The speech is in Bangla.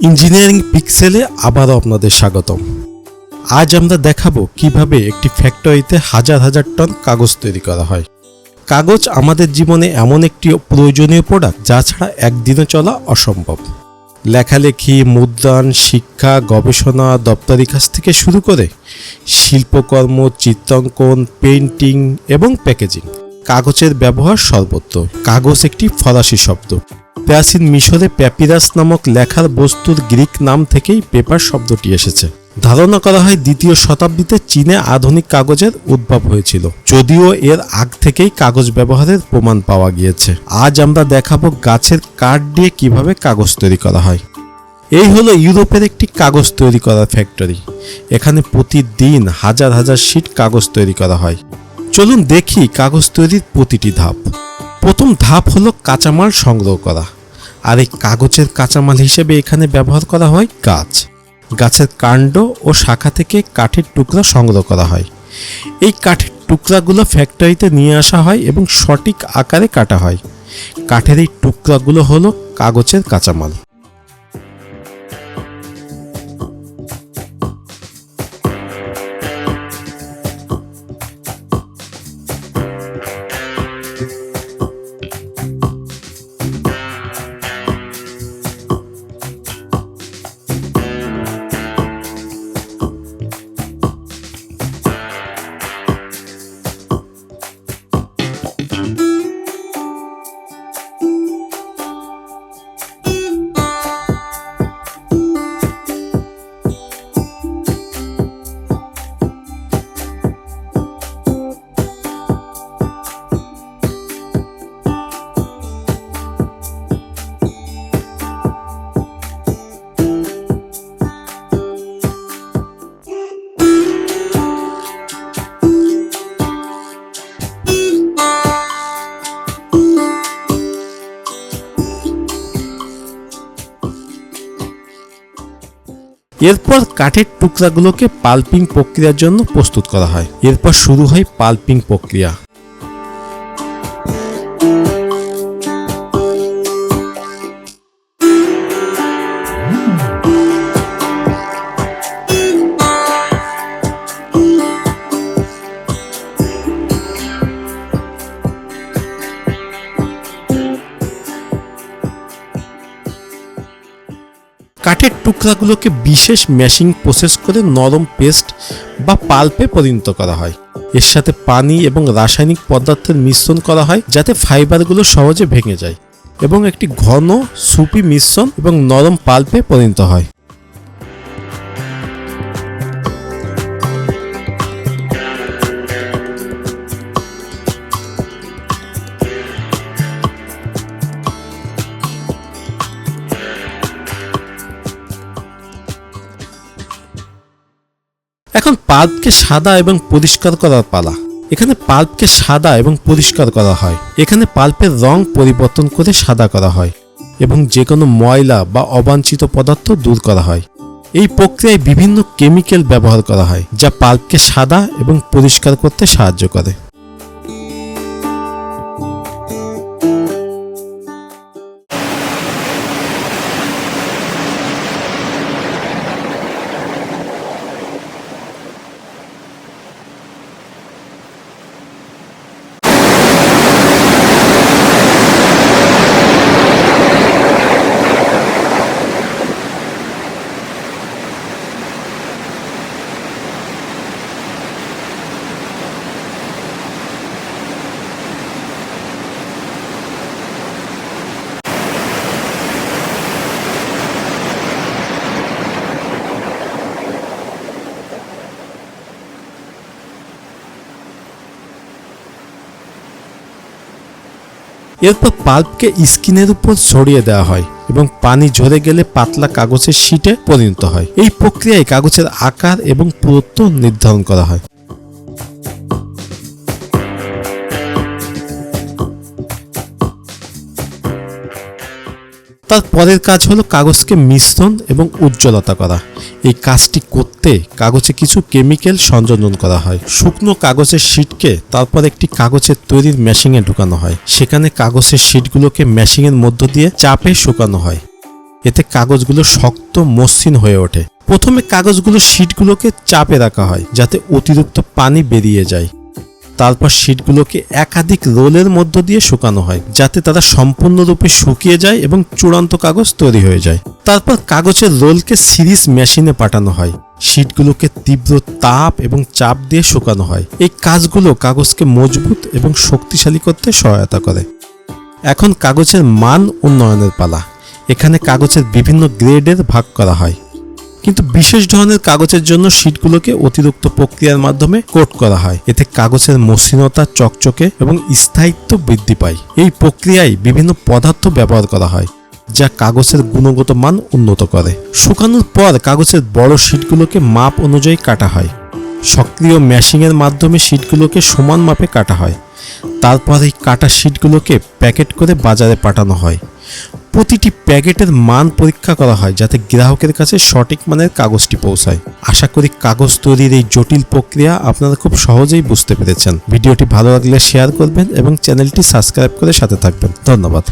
ইঞ্জিনিয়ারিং পিক্সেলে আবারও আপনাদের স্বাগতম। আজ আমরা দেখাবো কীভাবে একটি ফ্যাক্টরিতে হাজার হাজার টন কাগজ তৈরি করা হয়। কাগজ আমাদের জীবনে এমন একটি প্রয়োজনীয় প্রোডাক্ট যা ছাড়া একদিনে চলা অসম্ভব। লেখালেখি, মুদ্রণ, শিক্ষা, গবেষণা দপ্তরি কাজ থেকে শুরু করে শিল্পকর্ম, চিত্রাঙ্কন, পেইন্টিং এবং প্যাকেজিং কাগজের ব্যবহার সর্বত্র। কাগজ একটি ফরাসি শব্দ। প্রাচীন মিশরে প্যাপিরাস নামক লেখার বস্তুর গ্রিক নাম থেকেই পেপার শব্দটি এসেছে। ধারণা করা হয় দ্বিতীয় শতাব্দীতে চীনে আধুনিক কাগজের উদ্ভব হয়েছিল, যদিও এর আগ থেকেই কাগজ ব্যবহারের প্রমাণ পাওয়া গিয়েছে। আজ আমরা দেখাবো গাছের কাঠ দিয়ে কীভাবে কাগজ তৈরি করা হয়। এই হলো ইউরোপের একটি কাগজ তৈরি করার ফ্যাক্টরি। এখানে প্রতিদিন হাজার হাজার শিট কাগজ তৈরি করা হয়। চলুন দেখি কাগজ তৈরির প্রতিটি ধাপ। প্রথম ধাপ হলো কাঁচামাল সংগ্রহ করা। আর এই কাগজের কাঁচামাল হিসেবে এখানে ব্যবহার করা হয় গাছ। গাছের কাণ্ড ও শাখা থেকে কাঠের টুকরা সংগ্রহ করা হয়। এই কাঠের টুকরাগুলো ফ্যাক্টরিতে নিয়ে আসা হয় এবং সঠিক আকারে কাটা হয়। কাঠের এই টুকরাগুলো হলো কাগজের কাঁচামাল। এরপর কাঠের টুকরাগুলোকে পাল্পিং প্রক্রিয়ার জন্য প্রস্তুত করা হয়। এরপর শুরু হয় পাল্পিং প্রক্রিয়া। কাঠের টুকরাগুলোকে বিশেষ ম্যাশিং প্রসেস করে নরম পেস্ট বা পাল্পে পরিণত করা হয়। এর সাথে পানি এবং রাসায়নিক পদার্থের মিশ্রণ করা হয় যাতে ফাইবারগুলো সহজে ভেঙে যায় এবং একটি ঘন, সুপি মিশ্রণ এবং নরম পাল্পে পরিণত হয়। এখন পাল্পকে সাদা এবং পরিষ্কার করার পালা। এখানে পাল্পকে সাদা এবং পরিষ্কার করা হয়। এখানে পাল্পের রং পরিবর্তন করে সাদা করা হয় এবং যে কোনো ময়লা বা অবাঞ্ছিত পদার্থ দূর করা হয়। এই প্রক্রিয়ায় বিভিন্ন কেমিক্যাল ব্যবহার করা হয়, যা পাল্পকে সাদা এবং পরিষ্কার করতে সাহায্য করে। এরপর পাল্পকে স্কিনের উপর ছড়িয়ে দেওয়া হয় এবং পানি ঝরে গেলে পাতলা কাগজের শিটে পরিণত হয়। এই প্রক্রিয়ায় কাগজের আকার এবং পুরুত্ব নির্ধারণ করা হয়। তার পরের কাজ হলো কাগজকে মিশ্রণ এবং উজ্জ্বলতা করা। এই কাজটি করতে কাগজে কিছু কেমিক্যাল সংযোজন করা হয়। শুকনো কাগজের শিটকে তারপর একটি কাগজের তৈরির মেশিংয়ে ঢুকানো হয়। সেখানে কাগজের শিটগুলোকে মেশিংয়ের মধ্য দিয়ে চাপে শুকানো হয়। এতে কাগজগুলো শক্ত, মসৃণ হয়ে ওঠে। প্রথমে কাগজগুলো শিটগুলোকে চাপে রাখা হয় যাতে অতিরিক্ত পানি বেরিয়ে যায়। তারপর শিটগুলোকে একাধিক রোলের মধ্য দিয়ে শুকানো হয়, যাতে তারা সম্পূর্ণরূপে শুকিয়ে যায় এবং চূড়ান্ত কাগজ তৈরি হয়ে যায়। তারপর কাগজের রোলকে সিরিজ মেশিনে পাঠানো হয়। শিটগুলোকে তীব্র তাপ এবং চাপ দিয়ে শুকানো হয়। এই কাজগুলো কাগজকে মজবুত এবং শক্তিশালী করতে সহায়তা করে। এখন কাগজের মান উন্নয়নের পালা। এখানে কাগজের বিভিন্ন গ্রেডের ভাগ করা হয়। কিন্তু বিশেষ ধরনের কাগজের জন্য শিটগুলোকে অতিরিক্ত প্রক্রিয়ার মাধ্যমে কোট করা হয়। এতে কাগজের মসৃণতা, চকচকে এবং স্থায়িত্ব বৃদ্ধি পায়। এই প্রক্রিয়ায় বিভিন্ন পদার্থ ব্যবহার করা হয়, যা কাগজের গুণগত মান উন্নত করে। শুকানোর পর কাগজের বড় শিটগুলোকে মাপ অনুযায়ী কাটা হয়। সক্রিয় ম্যাশিংয়ের মাধ্যমে শিটগুলোকে সমান মাপে কাটা হয়। তারপর এই কাটা শিটগুলোকে প্যাকেট করে বাজারে পাঠানো হয়। প্রতিটি প্যাকেটের মান পরীক্ষা করা হয় যাতে গ্রাহকের কাছে সঠিক মানের কাগজটি পৌঁছায়। আশা করি কাগজ তৈরির এই জটিল প্রক্রিয়া আপনারা খুব সহজেই বুঝতে পেরেছেন। ভিডিওটি ভালো লাগলে শেয়ার করবেন এবং চ্যানেলটি সাবস্ক্রাইব করে সাথে থাকবেন। ধন্যবাদ।